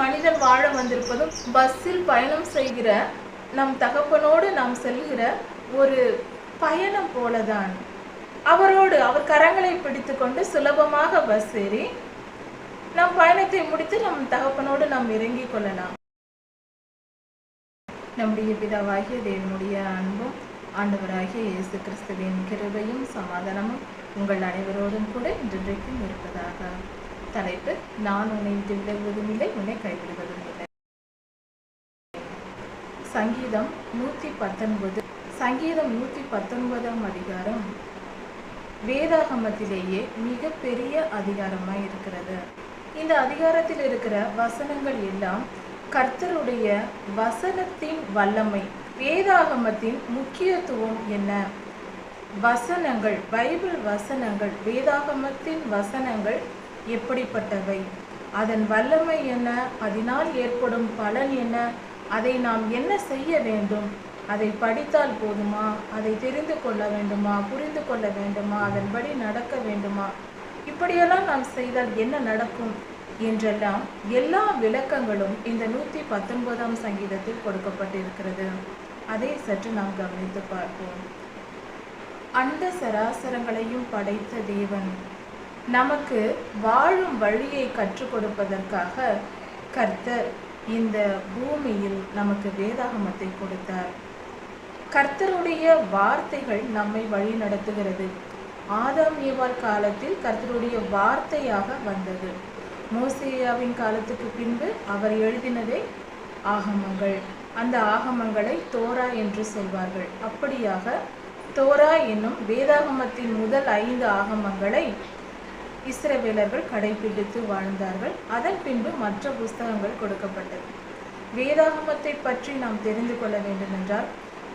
மனிதன் வாழ வந்திருப்பதும் பஸ்ஸில் பயணம் செய்கிற நம் தகப்பனோடு நாம் செல்கிற ஒரு பயணம் போலதான். அவரோடு அவர் கரங்களை பிடித்துக்கொண்டு சுலபமாக பஸ் ஏறி நம் பயணத்தை முடித்து நம் தகப்பனோடு நாம் இறங்கிக் கொள்ளலாம். நம்முடைய பிதாவாகிய தேவனுடைய அன்பும் ஆண்டவராகிய இயேசு கிறிஸ்துவின் கிருபையும் சமாதானமும் உங்கள் அனைவரோடும் கூட இன்றைக்கும் இருப்பதாக. தலைப்பு நான் உன்னை விட்டு விலகுவதும் இல்லை உன்னை கைவிடுவதும் இல்லை. சங்கீதம் நூற்றி பத்தொன்பது சங்கீதம் நூற்றி பத்தொன்பதாம் அதிகாரம். வேதாகமத்திலேயே மிக பெரிய அதிகாரமாக இருக்கிறது. இந்த அதிகாரத்தில் இருக்கிற வசனங்கள் எல்லாம் கர்த்தருடைய வசனத்தின் வல்லமை வேதாகமத்தின் முக்கியத்துவம் என்ன? வசனங்கள் பைபிள் வசனங்கள் வேதாகமத்தின் வசனங்கள் எப்படிப்பட்டவை? அதன் வல்லமை என்ன? அதனால் ஏற்படும் பலன் என்ன? அதை நாம் என்ன செய்ய வேண்டும்? அதை படித்தால் போதுமா? அதை தெரிந்து கொள்ள வேண்டுமா? புரிந்து கொள்ள வேண்டுமா? அதன்படி நடக்க வேண்டுமா? இப்படியெல்லாம் நாம் செய்தால் என்ன நடக்கும்? என்றெல்லாம் எல்லா விளக்கங்களும் இந்த நூற்றி பத்தொன்பதாம் சங்கீதத்தில் கொடுக்கப்பட்டிருக்கிறது. அதை சற்று நாம் கவனித்து பார்ப்போம். அந்த சராசரங்களையும் படைத்த தேவன். நமக்கு வாழும் வழியை கற்றுக் கொடுப்பதற்காக கர்த்தர் இந்த பூமியில் நமக்கு வேதாகமத்தை கொடுத்தார். கர்த்தருடைய வார்த்தைகள் நம்மை வழி நடத்துகிறது. ஆதாம் ஏவாள் காலத்தில் கர்த்தருடைய வார்த்தையாக வந்தது. மோசேயாவின் காலத்துக்கு பின்பு அவர் எழுதினதே ஆகமங்கள். அந்த ஆகமங்களை தோரா என்று சொல்வார்கள். அப்படியாக தோரா என்னும் வேதாகமத்தின் முதல் ஐந்து ஆகமங்களை இஸ்ரவேலர்கள் கடைபிடித்து வாழ்ந்தார்கள். அதன் பின்பு மற்ற புஸ்தகங்கள் கொடுக்கப்பட்டது. வேதாகமத்தை பற்றி நாம் தெரிந்து கொள்ள வேண்டுமென்றால்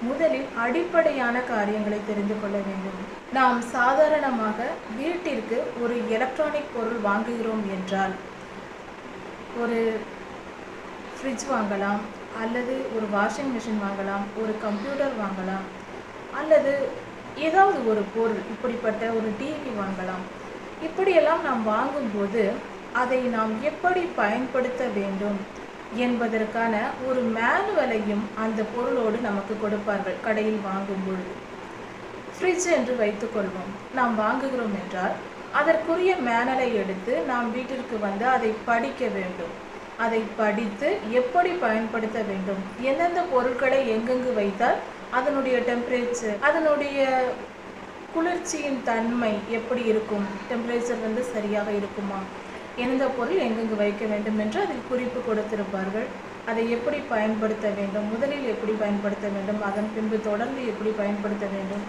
முதலில் அடிப்படையான காரியங்களை தெரிந்து கொள்ள வேண்டும். நாம் சாதாரணமாக வீட்டிற்கு ஒரு எலக்ட்ரானிக் பொருள் வாங்குகிறோம் என்றால் ஒரு ஃப்ரிட்ஜ் வாங்கலாம் அல்லது ஒரு வாஷிங் மிஷின் வாங்கலாம் ஒரு கம்ப்யூட்டர் வாங்கலாம் அல்லது ஏதாவது ஒரு பொருள் இப்படிப்பட்ட ஒரு டிவி வாங்கலாம். இப்படியெல்லாம் நாம் வாங்கும்போது அதை நாம் எப்படி பயன்படுத்த வேண்டும் என்பதற்கான ஒரு மேனுவலையும் அந்த பொருளோடு நமக்கு கொடுப்பார்கள் கடையில் வாங்கும் பொழுது ஃப்ரிட்ஜ் என்று வைத்துக்கொள்வோம். நாம் வாங்குகிறோம் என்றால் அதற்குரிய மேனலை எடுத்து நாம் வீட்டிற்கு வந்து அதை படிக்க வேண்டும். அதை படித்து எப்படி பயன்படுத்த வேண்டும்? எந்தெந்த பொருட்களை எங்கெங்கு வைத்தால் அதனுடைய டெம்பரேச்சர் அதனுடைய குளிர்ச்சியின் தன்மை எப்படி இருக்கும்? டெம்பரேச்சர் வந்து சரியாக இருக்குமா? எந்த பொருள் எங்கெங்கு வைக்க வேண்டும் என்று அதில் குறிப்பு கொடுத்திருப்பார்கள். அதை எப்படி பயன்படுத்த வேண்டும்? முதலில் எப்படி பயன்படுத்த வேண்டும்? அதன் பின்பு தொடர்ந்து எப்படி பயன்படுத்த வேண்டும்?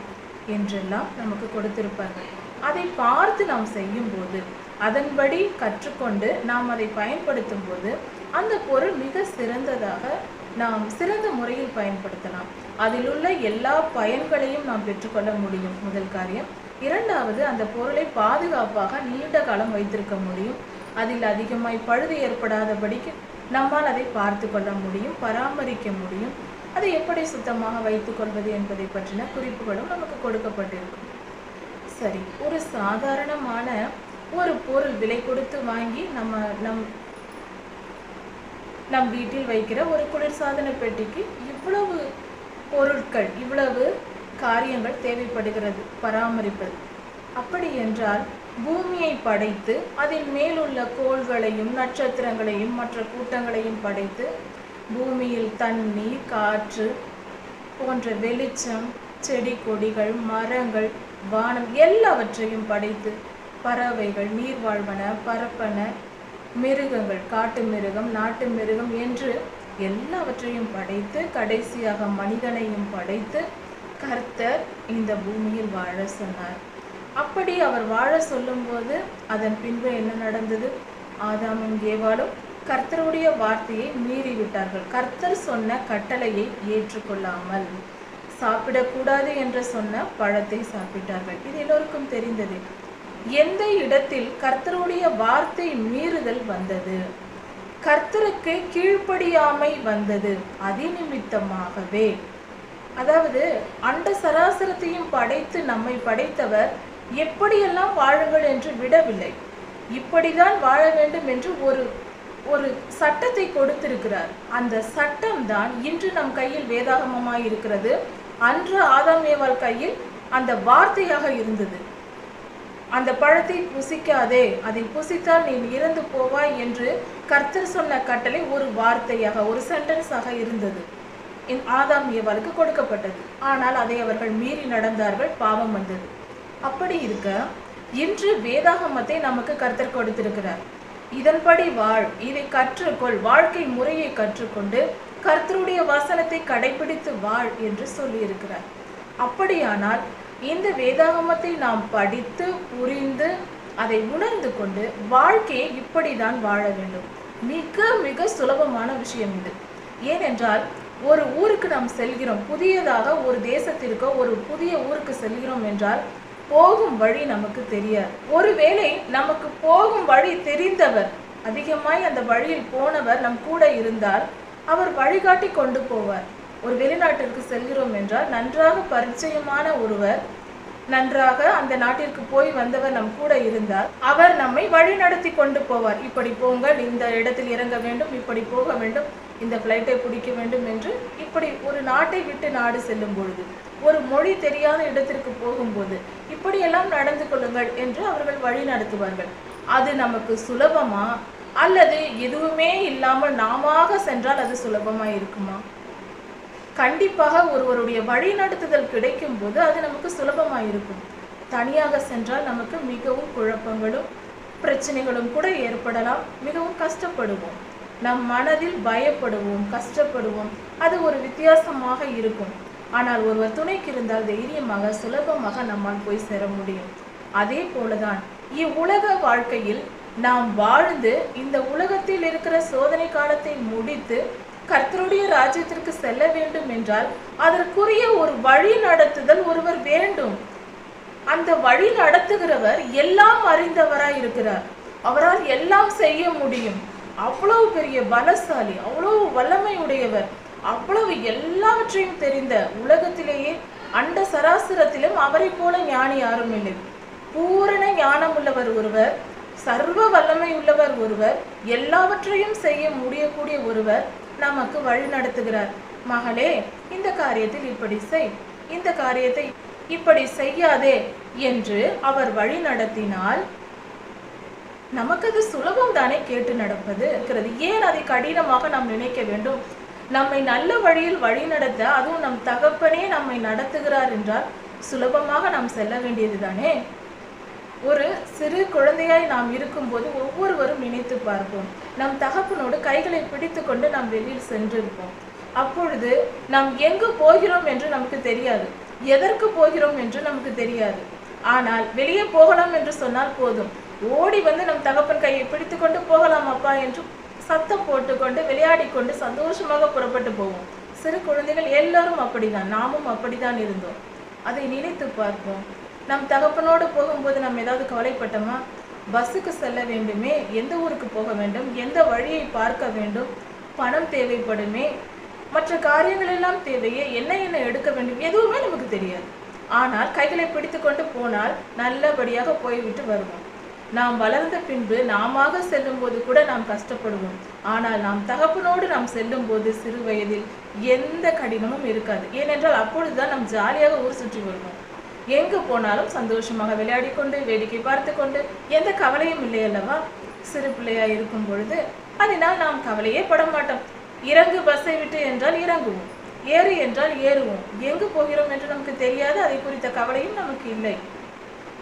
என்றெல்லாம் நமக்கு கொடுத்திருப்பார்கள். அதை பார்த்து நாம் செய்யும்போது அதன்படி கற்றுக்கொண்டு நாம் அதை பயன்படுத்தும் போது அந்த பொருள் மிக சிறந்ததாக நாம் சிறந்த முறையில் பயன்படுத்தலாம். அதில் உள்ள எல்லா பயன்களையும் நாம் பெற்றுக்கொள்ள முடியும். முதல் காரியம். இரண்டாவது அந்த பொருளை பாதுகாப்பாக நீண்ட காலம் வைத்திருக்க முடியும். அதில் அதிகமாய் பழுது ஏற்படாதபடிக்கு நம்மால் அதை பார்த்து கொள்ள முடியும் பராமரிக்க முடியும். அதை எப்படி சுத்தமாக வைத்துக்கொள்வது என்பதை பற்றின குறிப்புகளும் நமக்கு கொடுக்கப்பட்டிருக்கும். சரி ஒரு சாதாரணமான ஒரு பொருள் விலை கொடுத்து வாங்கி நம்ம நம் நம் வீட்டில் வைக்கிற ஒரு குளிர்சாதன பெட்டிக்கு இவ்வளவு பொருட்கள் இவ்வளவு காரியங்கள் தேவைப்படுகிறது பராமரிப்பது. அப்படி என்றால் பூமியை படைத்து அதில் மேலுள்ள கோள்களையும் நட்சத்திரங்களையும் மற்ற கூட்டங்களையும் படைத்து பூமியில் தண்ணீர் காற்று போன்ற வெளிச்சம் செடி கொடிகள் மரங்கள் வானம் எல்லாவற்றையும் படைத்து பறவைகள் நீர்வாழ்வன பரப்பன மிருகங்கள் காட்டு மிருகம் நாட்டு மிருகம் என்று எல்லாவற்றையும் படைத்து கடைசியாக மனிதனையும் படைத்து கர்த்தர் இந்த பூமியில் வாழ சொன்னார். அப்படி அவர் வாழ சொல்லும்போது அதன் பின்பு என்ன நடந்தது? ஆதாமும் ஏவாலும் கர்த்தருடைய வார்த்தையை மீறிவிட்டார்கள். கர்த்தர் சொன்ன கட்டளையை ஏற்றுக்கொள்ளாமல் சாப்பிடக்கூடாது என்று சொன்ன பழத்தை சாப்பிட்டார்கள். இது எல்லோருக்கும் தெரிந்தது. எந்த இடத்தில் கர்த்தருடைய வார்த்தை மீறுதல் வந்தது? கர்த்தருக்கு கீழ்ப்படியாமை வந்தது அதிநிமித்தமாகவே அதாவது அண்ட சராசரத்தையும் படைத்து நம்மை படைத்தவர் எப்படியெல்லாம் வாழுங்கள் என்று விடவில்லை. இப்படிதான் வாழ வேண்டும் என்று ஒரு ஒரு சட்டத்தை கொடுத்திருக்கிறார். அந்த சட்டம் தான் இன்று நம் கையில் வேதாகமமாய் இருக்கிறது அன்று ஆதாம் ஏவாள் கையில் அந்த வார்த்தையாக இருந்தது. அந்த பழத்தை புசிக்காதே அதை புசித்தால் நீ இறந்து போவாய் என்று கர்த்தர் சொன்ன கட்டளை ஒரு வார்த்தையாக ஒரு சென்டென்ஸாக இருந்தது. ஆதாம் ஏவாளுக்கு கொடுக்கப்பட்டது. ஆனால் அதை அவர்கள் மீறி நடந்தார்கள் பாவம் வந்தது. அப்படி இருக்க இன்று வேதாகமத்தை நமக்கு கர்த்தர் கொடுத்திருக்கிறார். இதன்படி வாழ் இதை கற்றுக்கொள் வாழ்க்கை முறையை கற்றுக்கொண்டு கர்த்தருடைய வசனத்தை கடைபிடித்து வாழ் என்று சொல்லியிருக்கிறார். அப்படியானால் இந்த வேதாகமத்தை நாம் படித்து புரிந்து அதை உணர்ந்து கொண்டு வாழ்க்கையை இப்படிதான் வாழ வேண்டும். மிக மிக சுலபமான விஷயம் இது. ஏனென்றால் ஒரு ஊருக்கு நாம் செல்கிறோம் புதியதாக ஒரு தேசத்திற்கோ ஒரு புதிய ஊருக்கு செல்கிறோம் என்றால் போகும் வழி நமக்கு தெரியாது. ஒருவேளை நமக்கு போகும் வழி தெரிந்தவர் அதிகமாய் அந்த வழியில் போனவர் நம் கூட இருந்தால் அவர் வழிகாட்டி கொண்டு போவார். ஒரு வெளிநாட்டிற்கு செல்கிறோம் என்றால் நன்றாக பரிச்சயமான ஒருவர் நன்றாக அந்த நாட்டிற்கு போய் வந்தவர் நம் கூட இருந்தார். அவர் நம்மை வழி நடத்தி கொண்டு போவார். இப்படி போங்கள் இந்த இடத்தில் இறங்க வேண்டும் இப்படி போக வேண்டும் இந்த ஃப்ளைட்டை பிடிக்க வேண்டும் என்று இப்படி ஒரு நாட்டை விட்டு நாடு செல்லும் பொழுது ஒரு மொழி தெரியாத இடத்திற்கு போகும்போது இப்படியெல்லாம் நடந்து கொள்ளுங்கள் என்று அவர்கள் வழி நடத்துவார்கள். அது நமக்கு சுலபமா? அல்லது எதுவுமே இல்லாமல் நாமாக சென்றால் அது சுலபமாக இருக்குமா? கண்டிப்பாக ஒருவருடைய வழிநடத்துதல் கிடைக்கும் போது அது நமக்கு சுலபமாக இருக்கும் தனியாக சென்றால் நமக்கு மிகவும் குழப்பங்களும் பிரச்சனைகளும் கூட ஏற்படலாம். மிகவும் கஷ்டப்படுவோம். நம் மனதில் பயப்படுவோம் கஷ்டப்படுவோம். அது ஒரு வித்தியாசமாக இருக்கும். ஆனால் ஒருவர் துணைக்கு இருந்தால் தைரியமாக சுலபமாக நம்மால் போய் சேர முடியும். அதே போலதான் இவ்வுலக வாழ்க்கையில் நாம் வாழ்ந்து இந்த உலகத்தில் இருக்கிற சோதனை காலத்தை முடித்து கர்த்தருடைய ராஜ்யத்திற்கு செல்ல வேண்டும் என்றால் அதற்குரிய ஒரு வழி நடத்துதல் ஒருவர் வேண்டும். அந்த வழி நடத்துகிறவர் எல்லாம் அறிந்தவராய் இருக்கிறார். அவரால் எல்லாம் செய்ய முடியும். அவ்வளவு பெரிய பலசாலி அவ்வளவு வல்லமை உடையவர் அவ்வளவு எல்லாவற்றையும் தெரிந்த உலகத்திலேயே அண்ட சராசரத்திலும் அவரை போல ஞானி யாரும் இல்லை. பூரண ஞானம் உள்ளவர் ஒருவர் சர்வ வல்லமை உள்ளவர் ஒருவர் எல்லாவற்றையும் செய்ய முடியக்கூடிய ஒருவர் நமக்கு வழி நடத்துகிறார். மகளே இந்த காரியத்தில் இப்படி செய். இந்த காரியத்தை இப்படி செய்யாதே என்று அவர் வழி நடத்தினால் நமக்கு அது சுலபம் தானே கேட்டு நடப்பது இருக்கிறது ஏன் அதை கடினமாக நாம் நினைக்க வேண்டும்? நம்மை நல்ல வழியில் வழி நடத்த அதுவும் நம் தகப்பனே நம்மை நடத்துகிறார் என்றால் சுலபமாக நாம் செல்ல வேண்டியது தானே? ஒரு சிறு குழந்தையாய் நாம் இருக்கும்போது ஒவ்வொருவரும் நினைத்து பார்ப்போம். நம் தகப்பனோடு கைகளை பிடித்து கொண்டு நாம் வெளியில் சென்றிருப்போம். அப்பொழுது நாம் எங்கு போகிறோம் என்று நமக்கு தெரியாது. எதற்கு போகிறோம் என்று நமக்கு தெரியாது. ஆனால் வெளியே போகலாம் என்று சொன்னால் போதும். ஓடி வந்து நம் தகப்பன் கையை பிடித்து கொண்டு போகலாம் அப்பா என்று சத்தம் போட்டுக்கொண்டு விளையாடி கொண்டு சந்தோஷமாக புறப்பட்டு போவோம். சிறு குழந்தைகள் எல்லாரும் அப்படிதான். நாமும் அப்படிதான் இருந்தோம். அதை நினைத்து பார்ப்போம். நம் தகப்பனோடு போகும்போது நம்ம ஏதாவது கவலைப்பட்டோமா? பஸ்ஸுக்கு செல்ல வேண்டுமே? எந்த ஊருக்கு போக வேண்டும்? எந்த வழியை பார்க்க வேண்டும்? பணம் தேவைப்படுமே? மற்ற காரியங்கள் எல்லாம் தேவையே? என்ன என்ன எடுக்க வேண்டும்? எதுவுமே நமக்கு தெரியாது. ஆனால் கைகளை பிடித்து கொண்டு போனால் நல்லபடியாக போய்விட்டு வருவோம். நாம் வளர்ந்த பின்பு நாமாக செல்லும் போது கூட நாம் கஷ்டப்படுவோம். ஆனால் நாம் தகப்பனோடு நாம் செல்லும் போது சிறு வயதில் எந்த கடினமும் இருக்காது. ஏனென்றால் அப்பொழுதுதான் நாம் ஜாலியாக ஊர் சுற்றி வருவோம். எங்கு போனாலும் சந்தோஷமாக விளையாடி கொண்டு வேடிக்கை பார்த்து கொண்டு எந்த கவலையும் இல்லை அல்லவா? சிறு பிள்ளையா இருக்கும் பொழுது அதனால் நாம் கவலையே பட மாட்டோம். இறங்கு பஸ்ஸை விட்டு என்றால் இறங்குவோம். ஏறு என்றால் ஏறுவோம். எங்கு போகிறோம் என்று நமக்கு தெரியாது. அதை குறித்த கவலையும் நமக்கு இல்லை.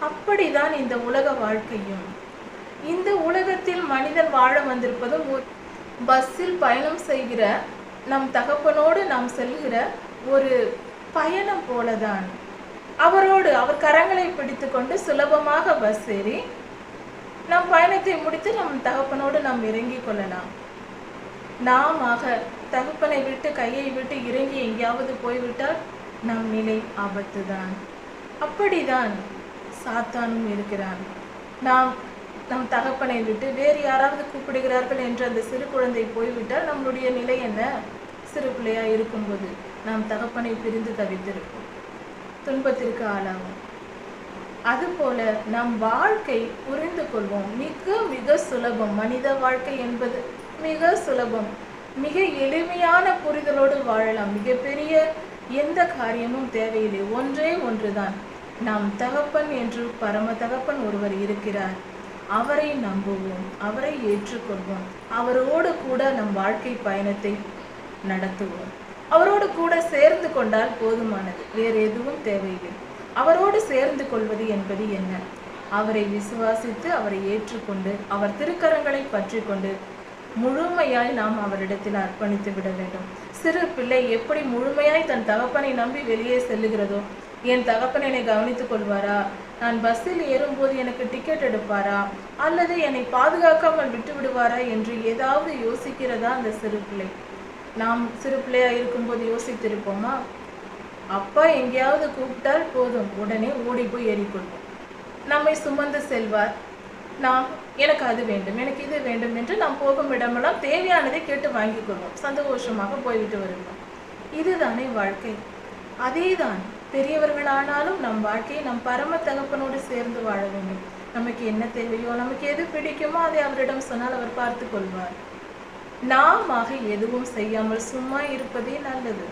அப்படிதான் இந்த உலக வாழ்க்கையும். இந்த உலகத்தில் மனிதன் வாழ வந்திருப்பதும் பஸ்ஸில் பயணம் செய்கிற நம் தகப்பனோடு நாம் செல்கிற ஒரு பயணம் போலதான். அவரோடு அவர் கரங்களை பிடித்துக்கொண்டு சுலபமாக பஸ் ஏறி நம் பயணத்தை முடித்து நம் தகப்பனோடு நாம் இறங்கிக் கொள்ளலாம். நாமாக தகப்பனை விட்டு கையை விட்டு இறங்கி எங்கேயாவது போய்விட்டால் நம் நிலை ஆபத்துதான். அப்படிதான் சாத்தானும் இருக்கிறான். நாம் நம் தகப்பனை விட்டு வேறு யாராவது கூப்பிடுகிறார்கள் என்று அந்த சிறு குழந்தை போய்விட்டால் நம்மளுடைய நிலை என்ன? சிறு பிள்ளையாக இருக்கும்போது நாம் தகப்பனை பிரிந்து தவித்திருப்போம். துன்பத்திற்கு ஆளாகும். அதுபோல நம் வாழ்க்கை புரிந்து கொள்வோம். மிக மிக சுலபம். மனித வாழ்க்கை என்பது மிக சுலபம். மிக எளிமையான புரிதலோடு வாழலாம். மிகப்பெரிய எந்த காரியமும் தேவையில்லை. ஒன்றே ஒன்றுதான். நாம் தகப்பன் என்று பரம தகப்பன் ஒருவர் இருக்கிறார். அவரை நம்புவோம். அவரை ஏற்றுக்கொள்வோம். அவரோடு கூட நம் வாழ்க்கை பயணத்தை நடத்துவோம். அவரோடு கூட சேர்ந்து கொண்டால் போதுமானது. வேறு எதுவும் தேவையில்லை. அவரோடு சேர்ந்து கொள்வது என்பது என்ன? அவரை விசுவாசித்து அவரை ஏற்றுக்கொண்டு அவர் திருக்கரங்களை பற்றி கொண்டு முழுமையாய் நாம் அவரிடத்தில் அர்ப்பணித்து விட வேண்டும். சிறு பிள்ளை எப்படி முழுமையாய் தன் தகப்பனை நம்பி வெளியே செல்லுகிறதோ? என் தகப்பன் என்னை கவனித்துக் கொள்வாரா? நான் பஸ்ஸில் ஏறும்போது எனக்கு டிக்கெட் எடுப்பாரா? அல்லது என்னை பாதுகாக்காமல் விட்டு விடுவாரா என்று ஏதாவது யோசிக்கிறதா அந்த சிறு பிள்ளை? நாம் சிறு பிள்ளையாக இருக்கும்போது யோசித்திருப்போமா? அப்பா எங்கேயாவது கூப்பிட்டால் போதும் உடனே ஓடி போய் ஏறிக்கொள்வோம். நம்மை சுமந்து செல்வார். நாம் எனக்கு அது வேண்டும் எனக்கு இது வேண்டும் என்று நாம் போகும் இடமெல்லாம் தேவையானதை கேட்டு வாங்கிக் கொள்வோம். சந்தோஷமாக போய்விட்டு வருவோம். இதுதானே வாழ்க்கை. அதேதான் பெரியவர்களானாலும் நம் வாழ்க்கையை நம் பரம தகப்பனோடு சேர்ந்து வாழ வேண்டும். நமக்கு என்ன தேவையோ நமக்கு எது பிடிக்குமோ அதை அவரிடம் சொன்னால் அவர் பார்த்து கொள்வார். நாமாக எதுவும் செய்யாமல் சும்மா இருப்பதே நல்லது.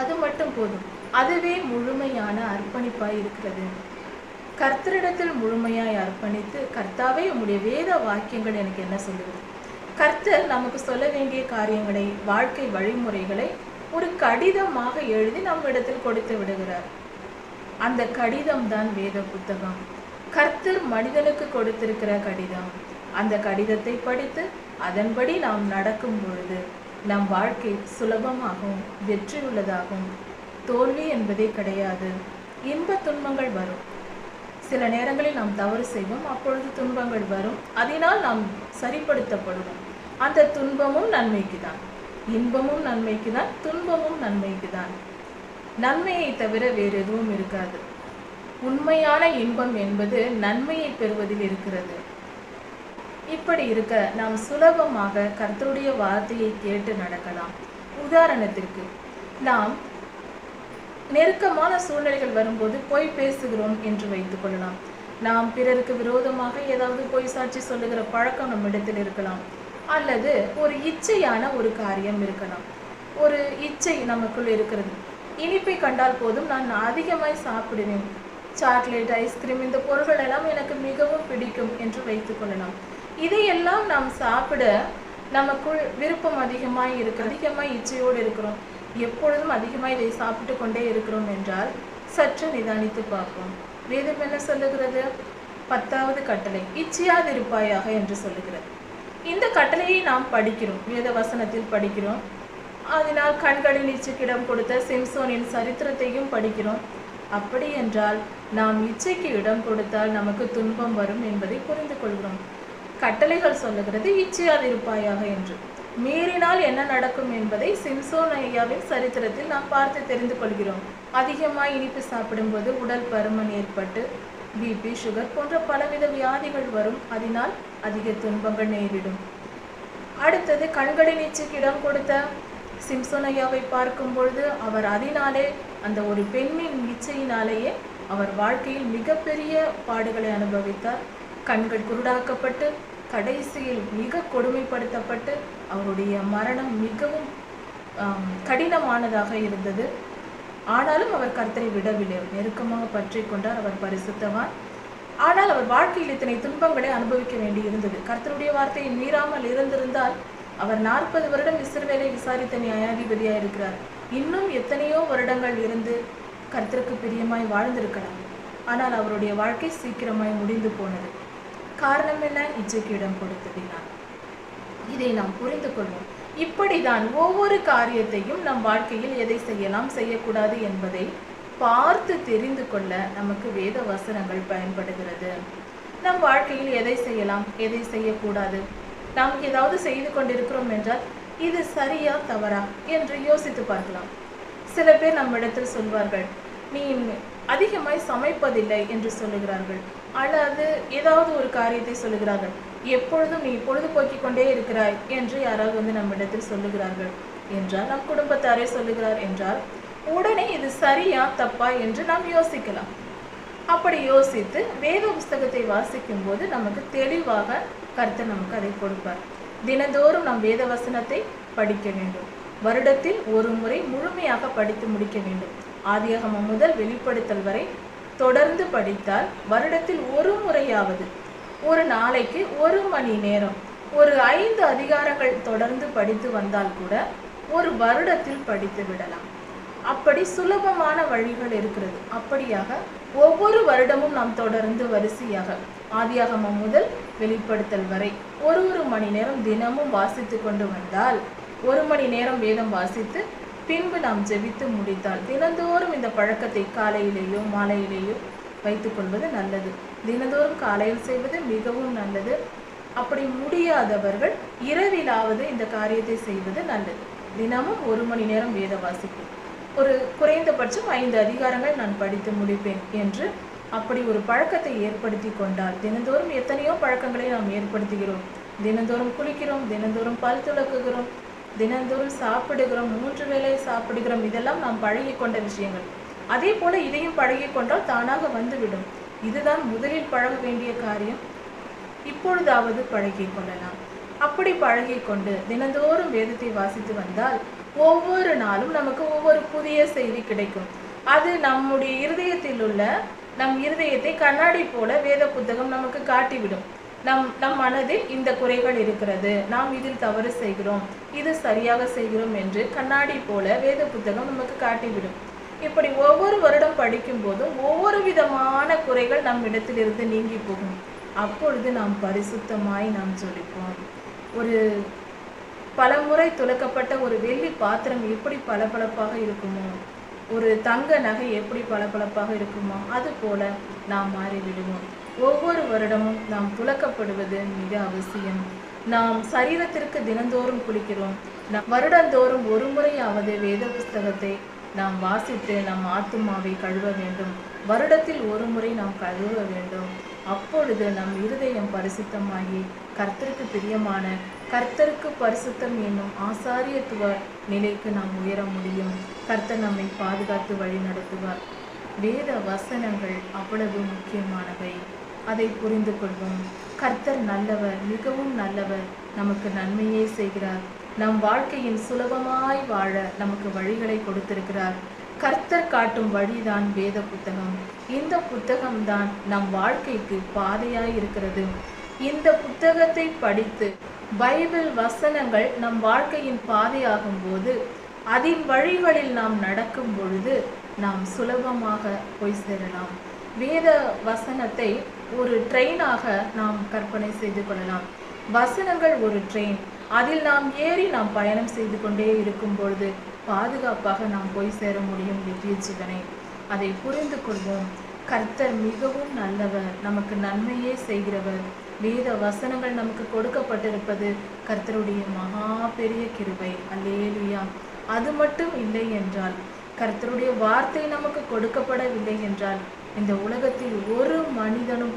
அது மட்டும் போதும். அதுவே முழுமையான அர்ப்பணிப்பாய் இருக்கிறது. கர்த்தரிடத்தில் முழுமையாய் அர்ப்பணித்து கர்த்தாவே உம்முடைய வேத வாக்கியங்கள் எனக்கு என்ன சொல்லுது? கர்த்தர் நமக்கு சொல்ல வேண்டிய காரியங்களை வாழ்க்கை வழிமுறைகளை ஒரு கடிதமாக எழுதி நம்மிடத்தில் கொடுத்து விடுகிறார். அந்த கடிதம் தான் வேத புத்தகம். கர்த்தர் மனிதனுக்கு கொடுத்திருக்கிற கடிதம். அந்த கடிதத்தை படித்து அதன்படி நாம் நடக்கும் பொழுது நம் வாழ்க்கை சுலபமாகவும் வெற்றி உள்ளதாகவும் தோல்வி என்பதே கிடையாது. இன்ப துன்பங்கள் வரும். சில நேரங்களில் நாம் தவறு செய்வோம் அப்பொழுது துன்பங்கள் வரும். அதனால் நாம் சரிப்படுத்தப்படுவோம். அந்த துன்பமும் நன்மைக்கு தான் இன்பமும் நன்மைக்கு தான் துன்பமும் நன்மைக்கு தான் நன்மையை தவிர வேறு எதுவும் இருக்காது. உண்மையான இன்பம் என்பது நன்மையை பெறுவதில் இருக்கிறது. இப்படி இருக்க நாம் சுலபமாக கர்த்தருடைய வார்த்தையை கேட்டு நடக்கலாம். உதாரணத்திற்கு நாம் நெருக்கமான சூழ்நிலைகள் வரும்போது பொய் பேசுகிறோம் என்று வைத்துக் கொள்ளலாம். நாம் பிறருக்கு விரோதமாக ஏதாவது பொய் சாட்சி சொல்லுகிற பழக்கம் நம்மிடத்தில் இருக்கலாம். அல்லது ஒரு இச்சையான ஒரு காரியம் இருக்கலாம். ஒரு இச்சை நமக்குள் இருக்கிறது. இனிப்பை கண்டால் போதும் நான் அதிகமாய் சாப்பிடுவேன். சாக்லேட் ஐஸ்கிரீம் இந்த பொருள்கள் எல்லாம் எனக்கு மிகவும் பிடிக்கும் என்று வைத்துக் கொள்ளலாம். இதையெல்லாம் நாம் சாப்பிட நமக்குள் விருப்பம் அதிகமாய் இருக்கு அதிகமாய் இச்சையோடு இருக்கிறோம். எப்பொழுதும் அதிகமாக இதை சாப்பிட்டு கொண்டே இருக்கிறோம் என்றால் சற்று நிதானித்து பார்ப்போம். வேதம் என்ன சொல்லுகிறது? பத்தாவது கட்டளை இச்சையாதிருப்பாயாக என்று சொல்லுகிறது. இந்த கட்டளையை நாம் படிக்கிறோம். வேத வசனத்தில் படிக்கிறோம். அதனால் கண்களின் இச்சைக்கிடம் கொடுத்த சிம்சோனின் சரித்திரத்தையும் படிக்கிறோம். அப்படி என்றால் நாம் இச்சைக்கு இடம் கொடுத்தால் நமக்கு துன்பம் வரும் என்பதை புரிந்து கொள்கிறோம். கட்டளைகள் சொல்லுகிறது இச்சையாதிருப்பாயாக என்று. மீறினால் என்ன நடக்கும் என்பதை சிம்சோன் ஐயாவின் சரித்திரத்தில் நாம் பார்த்து தெரிந்து கொள்கிறோம். அதிகமாக இனிப்பு சாப்பிடும்போது உடல் பருமன் ஏற்பட்டு பிபி சுகர் போன்ற பலவித வியாதிகள் வரும். அதனால் அதிக துன்பங்கள் நேரிடும். அடுத்தது கண்களின் இச்சைக்கு இடம் கொடுத்த சிம்சோன் ஐயாவை பார்க்கும் பொழுது அவர் அதனாலே அந்த ஒரு பெண்ணின் இச்சையினாலேயே அவர் வாழ்க்கையில் மிகப்பெரிய பாடுகளை அனுபவித்தார். கண்கள் குருடாக்கப்பட்டு கடைசியில் மிக கொடுமைப்படுத்தப்பட்டு அவருடைய மரணம் மிகவும் கடினமானதாக இருந்தது. ஆனாலும் அவர் கர்த்தரை விடவில்லை. நெருக்கமாக பற்றி கொண்டார். அவர் பரிசுத்தவான். ஆனால் அவர் வாழ்க்கையில் இத்தனை துன்பங்களை அனுபவிக்க வேண்டி இருந்தது கர்த்தருடைய வார்த்தையை மீறாமல் இருந்திருந்தால் அவர் நாற்பது வருடம் இஸ்ரவேலை விசாரித்த நியாயாதிபதியாக இருக்கிறார் இன்னும் எத்தனையோ வருடங்கள் இருந்து கர்த்தருக்கு பிரியமாய் வாழ்ந்திருக்கலாம் ஆனால் அவருடைய வாழ்க்கை சீக்கிரமாய் முடிந்து போனது. காரணம் என்ன இச்சைக்கு இடம் கொடுத்ததினால் இதை நாம் புரிந்து கொள்வோம். இப்படிதான் ஒவ்வொரு காரியத்தையும் நம் வாழ்க்கையில் எதை செய்யலாம் செய்யக்கூடாது என்பதை பார்த்து தெரிந்து கொள்ள நமக்கு வேத வசனங்கள் பயன்படுகிறது. நம் வாழ்க்கையில் எதை செய்யலாம் எதை செய்யக்கூடாது நாம் ஏதாவது செய்து கொண்டிருக்கிறோம் என்றால் இது சரியா தவறா என்று யோசித்து பார்க்கலாம். சில பேர் நம்மிடத்தில் சொல்வார்கள் நீ அதிகமாய் சமைப்பதில்லை என்று சொல்லுகிறார்கள். அல்லது ஏதாவது ஒரு காரியத்தை சொல்லுகிறார்கள். எப்பொழுதும் நீ பொழுதுபோக்கிக் கொண்டே இருக்கிறாய் என்று யாராவது வந்து நம்மிடத்தில் சொல்லுகிறார்கள். என்றால் நம் குடும்பத்தாரே சொல்லுகிறார் என்றால் உடனே இது சரியா தப்பா என்று நாம் யோசிக்கலாம். அப்படி யோசித்து வேத புஸ்தகத்தை வாசிக்கும் போது நமக்கு தெளிவாக கருத்து நமக்கு அதை கொடுப்பார். தினந்தோறும் நாம் வேத வசனத்தை படிக்க வேண்டும். வருடத்தில் ஒரு முறை முழுமையாக படித்து முடிக்க வேண்டும். ஆதியகமம் முதல் வெளிப்படுத்தல் வரை தொடர்ந்து படித்தால் வருடத்தில் ஒரு முறையாவது. ஒரு நாளைக்கு ஒரு மணி நேரம். ஒரு ஐந்து அதிகாரங்கள் தொடர்ந்து படித்து வந்தால் கூட ஒரு வருடத்தில் படித்து விடலாம். அப்படி சுலபமான வழிகள் இருக்கிறது. அப்படியாக ஒவ்வொரு வருடமும் நாம் தொடர்ந்து வரிசையாக ஆதியாகமம் முதல் வெளிப்படுத்தல் வரை ஒரு ஒரு மணி நேரம் தினமும் வாசித்து கொண்டு வந்தால் ஒரு மணி நேரம் வேதம் வாசித்து பின்பு நாம் ஜெபித்து முடித்தால் தினந்தோறும் இந்த பழக்கத்தை காலையிலேயோ மாலையிலேயோ வைத்துக்கொள்வது நல்லது. தினந்தோறும் காலையில் செய்வது மிகவும் நல்லது. அப்படி முடியாதவர்கள் இரவிலாவது இந்த காரியத்தை செய்வது நல்லது. தினமும் ஒரு மணி நேரம் வேத வாசிப்பு ஒரு குறைந்தபட்சம் ஐந்து அதிகாரங்கள் நான் படித்து முடிப்பேன் என்று அப்படி ஒரு பழக்கத்தை ஏற்படுத்தி கொண்டால் தினந்தோறும் எத்தனையோ பழக்கங்களை நாம் ஏற்படுத்துகிறோம். தினந்தோறும் குளிக்கிறோம் தினந்தோறும் பல் துளக்குகிறோம் தினந்தோறும் சாப்பிடுகிறோம் மூன்று வேளை சாப்பிடுகிறோம் இதெல்லாம் நாம் பழகி கொண்ட விஷயங்கள். அதே போல இதையும் பழகி கொண்டால் தானாக வந்துவிடும். இதுதான் முதலில் பழக வேண்டிய காரியம். இப்பொழுதாவது பழகி கொள்ளலாம். அப்படி பழகி கொண்டு தினந்தோறும் வேதத்தை வாசித்து வந்தால் ஒவ்வொரு நாளும் நமக்கு ஒவ்வொரு புதிய செய்தி கிடைக்கும். அது நம்முடைய இருதயத்தில் உள்ள நம் இருதயத்தை கண்ணாடி போல வேத புத்தகம் நமக்கு காட்டிவிடும். நம் நம் மனதில் இந்த குறைகள் இருக்கிறது. நாம் இதில் தவறு செய்கிறோம். இது சரியாக செய்கிறோம் என்று கண்ணாடி போல வேத புத்தகம் நமக்கு காட்டிவிடும். இப்படி ஒவ்வொரு வருடம் படிக்கும் போதும் ஒவ்வொரு விதமான குறைகள் நம் இடத்திலிருந்து நீங்கி போகும். அப்பொழுது நாம் பரிசுத்தமாய் நாம் ஜொலிப்போம். ஒரு பலமுறை துலக்கப்பட்ட ஒரு வெள்ளி பாத்திரம் எப்படி பளபளப்பாக இருக்குமோ ஒரு தங்க நகை எப்படி பளபளப்பாக இருக்குமோ அது போல நாம் மாறிவிடுவோம். ஒவ்வொரு வருடமும் நாம் துலக்கப்படுவது மிக அவசியம். நாம் சரீரத்திற்கு தினந்தோறும் குளிக்கிறோம். நம் வருடந்தோறும் ஒரு முறையாவது வேத புஸ்தகத்தை நாம் வாசித்து நம் ஆத்துமாவை கழுவ வேண்டும். வருடத்தில் ஒரு முறை நாம் கழுவ வேண்டும். அப்பொழுது நம் இருதயம் பரிசுத்தமாகி கர்த்தருக்கு பிரியமான கர்த்தருக்கு பரிசுத்தம் என்னும் ஆசாரியத்துவ நிலைக்கு நாம் உயர முடியும். கர்த்தர் நம்மை பாதுகாத்து வழி நடத்துவார் வேத வசனங்கள் அவ்வளவு முக்கியமானவை. அதை புரிந்து கொள்வோம். கர்த்தர் நல்லவர் மிகவும் நல்லவர் நமக்கு நன்மையே செய்கிறார். நம் வாழ்க்கையின் சுலபமாய் வாழ நமக்கு வழிகளை கொடுத்திருக்கிறார். கர்த்தர் காட்டும் வழிதான் வேத புத்தகம். இந்த புத்தகம்தான் நம் வாழ்க்கைக்கு பாதையாய் இருக்கிறது. இந்த புத்தகத்தை படித்து பைபிள் வசனங்கள் நம் வாழ்க்கையின் பாதையாகும் போது அதன் வழிகளில் நாம் நடக்கும் பொழுது நாம் சுலபமாக போய் சேரலாம். வேத வசனத்தை ஒரு ட்ரெயினாக நாம் கற்பனை செய்து கொள்ளலாம். வசனங்கள் ஒரு ட்ரெயின். அதில் நாம் ஏறி நாம் பயணம் செய்து கொண்டே இருக்கும் பொழுது பாதுகாப்பாக நாம் போய் சேர முடியும் வெற்றிய ஜீவனை அதை புரிந்து கொள்வோம். கர்த்தர் மிகவும் நல்லவர். நமக்கு நன்மையே செய்கிறவர். வேத வசனங்கள் நமக்கு கொடுக்கப்பட்டிருப்பது கர்த்தருடைய மகா பெரிய கிருபை. அல்லேலுயா. அது மட்டும் இல்லை என்றால் கர்த்தருடைய வார்த்தை நமக்கு கொடுக்கப்படவில்லை என்றால் இந்த உலகத்தில் ஒரு மனிதனும்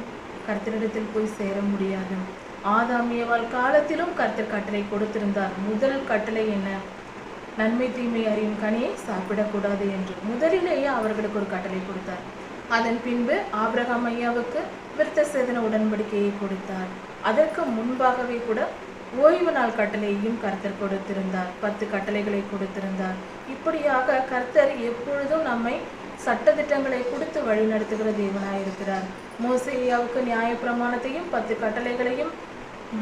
கர்த்தரிடத்தில் போய் சேர முடியாது. ஆதாமியவால் காலத்திலும் கர்த்தர் கட்டளை கொடுத்திருந்தார். முதல் கட்டளை என்ன? நன்மை தீமை அறியும் கனியை சாப்பிடக்கூடாது என்று. முதலிலேயே அவர்களுக்கு ஒரு கட்டளை கொடுத்தார். அதன் பின்பு ஆபிரகாம் ஐயாவுக்கு விருத்த சேதன உடன்படிக்கையை கொடுத்தார். அதற்கு முன்பாகவே கூட ஓய்வு நாள் கட்டளையையும் கர்த்தர் கொடுத்திருந்தார். பத்து கட்டளைகளை கொடுத்திருந்தார். இப்படியாக கர்த்தர் எப்பொழுதும் நம்மை சட்டதிட்டங்களை கொடுத்து வழிநடத்துகிற தேவனாய் இருக்கிறார் மோசையாவுக்கு நியாய பிரமாணத்தையும் பத்து கட்டளைகளையும்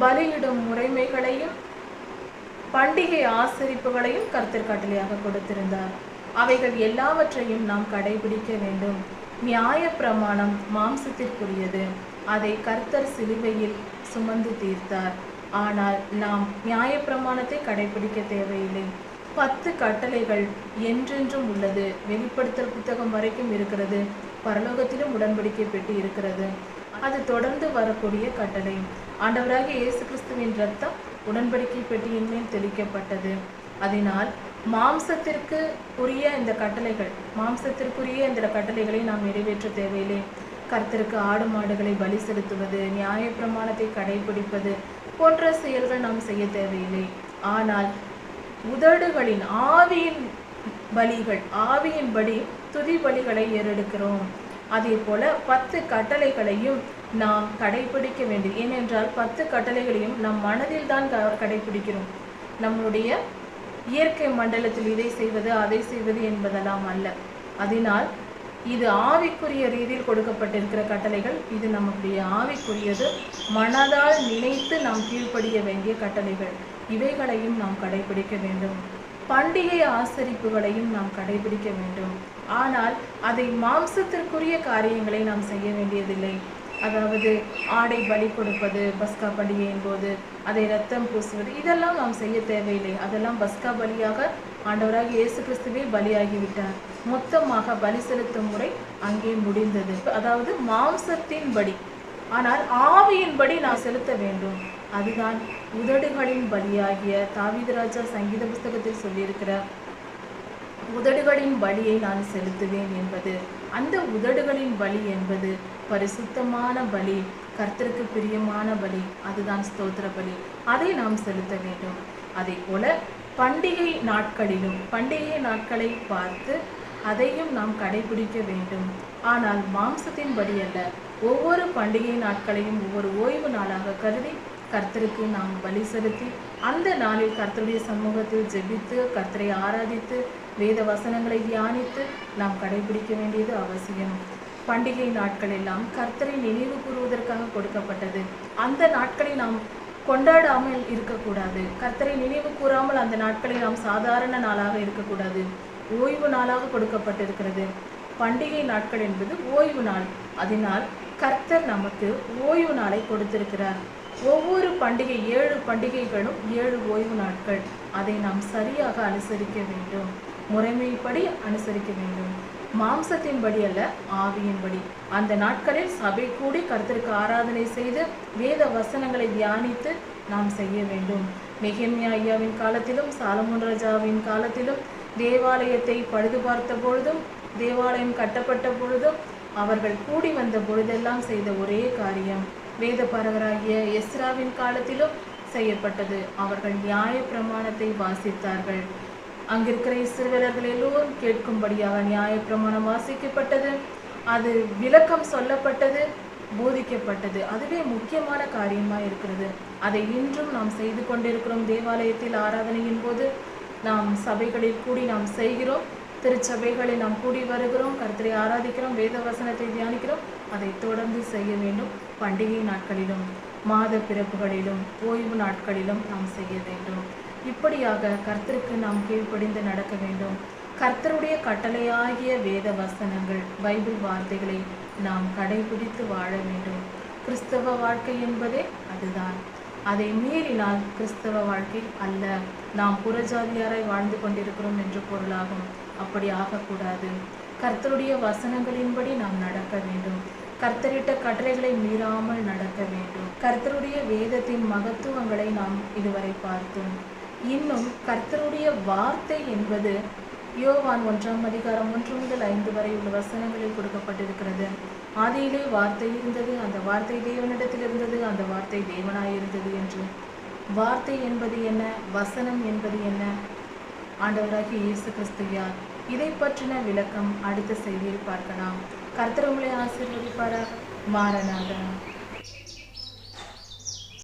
பலியிடும் முறைமைகளையும் பண்டிகை ஆசரிப்புகளையும் கர்த்தர் கட்டளையாக கொடுத்திருந்தார். அவைகள் எல்லாவற்றையும் நாம் கடைபிடிக்க வேண்டும். நியாய பிரமாணம் மாம்சத்திற்குரியது. அதை கர்த்தர் சிலுவையில் சுமந்து தீர்த்தார். ஆனால் நாம் நியாய பிரமாணத்தை கடைபிடிக்க தேவையில்லை. பத்து கட்டளைகள் என்றென்றும் உள்ளது. வெளிப்படுத்தல் புத்தகம் வரைக்கும் இருக்கிறது. பரலோகத்திலும் உடன்படிக்கை பெட்டி இருக்கிறது. அது தொடர்ந்து வரக்கூடிய கட்டளை. ஆண்டவராகிய இயேசு கிறிஸ்துவின் ரத்தம் உடன்படிக்கை பெட்டியின் மேல் தெளிக்கப்பட்டது. அதனால் மாம்சத்திற்கு உரிய இந்த கட்டளைகள் மாம்சத்திற்குரிய இந்த கட்டளைகளை நாம் நிறைவேற்ற தேவையில்லை. கர்த்தருக்கு ஆடு மாடுகளை பலி செலுத்துவது நியாய பிரமாணத்தை கடைபிடிப்பது போன்ற செயல்கள் நாம் செய்ய தேவையில்லை. ஆனால் உதடுகளின் ஆவியின் பலிகள் ஆவியின்படி துதி பலிகளை ஏறெடுக்கிறோம். அதே போல பத்து கட்டளைகளையும் நாம் கடைபிடிக்க வேண்டும். ஏனென்றால் பத்து கட்டளைகளையும் நம் மனதில் தான் க- கடைபிடிக்கிறோம். நம்முடைய இயற்கை மண்டலத்தில் இதை செய்வது அதை செய்வது என்பதெல்லாம் அல்ல. அதனால் இது ஆவிக்குரிய ரீதியில் கொடுக்கப்பட்டிருக்கிற கட்டளைகள். இது நம்முடைய ஆவிக்குரியது. மனதால் நினைத்து நாம் கீழ்ப்படிய வேண்டிய கட்டளைகள். இவைகளையும் நாம் கடைபிடிக்க வேண்டும். பண்டிகை ஆசரிப்புகளையும் நாம் கடைபிடிக்க வேண்டும். ஆனால் அதை மாம்சத்திற்குரிய காரியங்களை நாம் செய்ய வேண்டியதில்லை. அதாவது ஆடை பலி கொடுப்பது பஸ்கா பண்டிகையின் போது அதை ரத்தம் பூசுவது இதெல்லாம் நாம் செய்ய தேவையில்லை. அதெல்லாம் பஸ்கா பலியாக ஆண்டவராக இயேசு கிறிஸ்துவே பலியாகிவிட்டார். மொத்தமாக பலி செலுத்தும் முறை அங்கே முடிந்தது. அதாவது மாம்சத்தின் படி ஆனால் ஆவியின்படி நாம் செலுத்த வேண்டும். அதுதான் உதடுகளின் பலியாகிய தாவிதராஜா சங்கீத புஸ்தகத்தில் சொல்லியிருக்கிற உதடுகளின் பலியை நான் செலுத்துவேன் என்பது அந்த உதடுகளின் பலி என்பது பரிசுத்தமான பலி கர்த்தருக்கு பிரியமான பலி அதுதான் ஸ்தோத்திர பலி. அதை நாம் செலுத்த வேண்டும். அதே போல பண்டிகை நாட்களிலும் பண்டிகை நாட்களை பார்த்து அதையும் நாம் கடைபிடிக்க வேண்டும். ஆனால் மாம்சத்தின் படி அல்ல. ஒவ்வொரு பண்டிகை நாட்களையும் ஒவ்வொரு ஓய்வு நாளாக கருதி கர்த்தருக்கு நாம் பலி செலுத்தி அந்த நாளில் கர்த்தருடைய சமூகத்தில் ஜெபித்து கர்த்தரை ஆராதித்து வேத வசனங்களை தியானித்து நாம் கடைபிடிக்க வேண்டியது அவசியம். பண்டிகை நாட்கள் எல்லாம் கர்த்தரை நினைவு கூறுவதற்காக கொடுக்கப்பட்டது. அந்த நாட்களை நாம் கொண்டாடாமல் இருக்கக்கூடாது. கர்த்தரை நினைவு கூறாமல் அந்த நாட்களை நாம் சாதாரண நாளாக இருக்கக்கூடாது. ஓய்வு நாளாக கொடுக்கப்பட்டிருக்கிறது. பண்டிகை நாட்கள் என்பது ஓய்வு நாள். அதனால் கர்த்தர் நமக்கு ஓய்வு நாளை கொடுத்திருக்கிறார். ஒவ்வொரு பண்டிகை ஏழு பண்டிகைகளும் ஏழு ஓய்வு நாட்கள். அதை நாம் சரியாக அனுசரிக்க வேண்டும். முறைமைப்படி அனுசரிக்க வேண்டும். மாம்சத்தின்படி அல்ல ஆவியின்படி. அந்த நாட்களில் சபை கூடி கருத்திற்கு ஆராதனை செய்து வேத வசனங்களை தியானித்து நாம் செய்ய வேண்டும். நெகேமியா ஐயாவின் காலத்திலும் சாலமோன் ராஜாவின் காலத்திலும் தேவாலயத்தை பழுது பார்த்த பொழுதும் தேவாலயம் கட்டப்பட்ட பொழுதும் அவர்கள் கூடி வந்த பொழுதெல்லாம் செய்த ஒரே காரியம் வேதபரவராகிய எஸ்ராவின் காலத்திலும் செய்யப்பட்டது. அவர்கள் நியாய பிரமாணத்தை வாசித்தார்கள். அங்கிருக்கிற இஸ்ரவேலர்கள் எல்லோரும் கேட்கும்படியாக நியாய பிரமாணம் வாசிக்கப்பட்டது. அது விளக்கம் சொல்லப்பட்டது போதிக்கப்பட்டது. அதுவே முக்கியமான காரியமா இருக்கிறது. அதை இன்றும் நாம் செய்து கொண்டிருக்கிறோம். தேவாலயத்தில் ஆராதனையின் போது நாம் சபைகளில் கூடி நாம் செய்கிறோம். திருச்சபைகளில் நாம் கூடி வருகிறோம். கருத்தரை ஆராதிக்கிறோம். வேத வசனத்தை தியானிக்கிறோம். அதை தொடர்ந்து செய்ய வேண்டும். பண்டிகை நாட்களிலும் மாத பிறப்புகளிலும் ஓய்வு நாட்களிலும் நாம் செய்ய வேண்டும். இப்படியாக கர்த்தருக்கு நாம் கீழ்ப்படிந்து நடக்க வேண்டும். கர்த்தருடைய கட்டளையாகிய வேத வசனங்கள் பைபிள் வார்த்தைகளை நாம் கடைபிடித்து வாழ வேண்டும். கிறிஸ்தவ வாழ்க்கை என்பதே அதுதான். அதை மீறினால் கிறிஸ்தவ வாழ்க்கை அல்ல. நாம் புறஜாதியாராய் வாழ்ந்து கொண்டிருக்கிறோம் என்று பொருளாகும். அப்படி ஆகக்கூடாது. கர்த்தருடைய வசனங்களின்படி நாம் நடக்க வேண்டும். கர்த்தரிட்ட கட்டளைகளை மீறாமல் நடக்க வேண்டும். கர்த்தருடைய வேதத்தின் மகத்துவங்களை நாம் இதுவரை பார்த்தோம். இன்னும் கர்த்தருடைய வார்த்தை என்பது யோவான் ஒன்றாம் அதிகாரம் ஒன்று முதல் ஐந்து வரை உள்ள வசனங்களில் கொடுக்கப்பட்டிருக்கிறது. ஆதியிலே வார்த்தை இருந்தது அந்த வார்த்தை தேவனிடத்தில் இருந்தது அந்த வார்த்தை தேவனாயிருந்தது என்று. வார்த்தை என்பது என்ன? வசனம் என்பது என்ன? ஆண்டவராகிய இயேசு கிறிஸ்து யார் இதை பற்றின விளக்கம் அடுத்த செய்தியில் பார்க்கலாம். கர்த்தர் உங்களை ஆசீர்வதிப்பாராக. மாறனாக.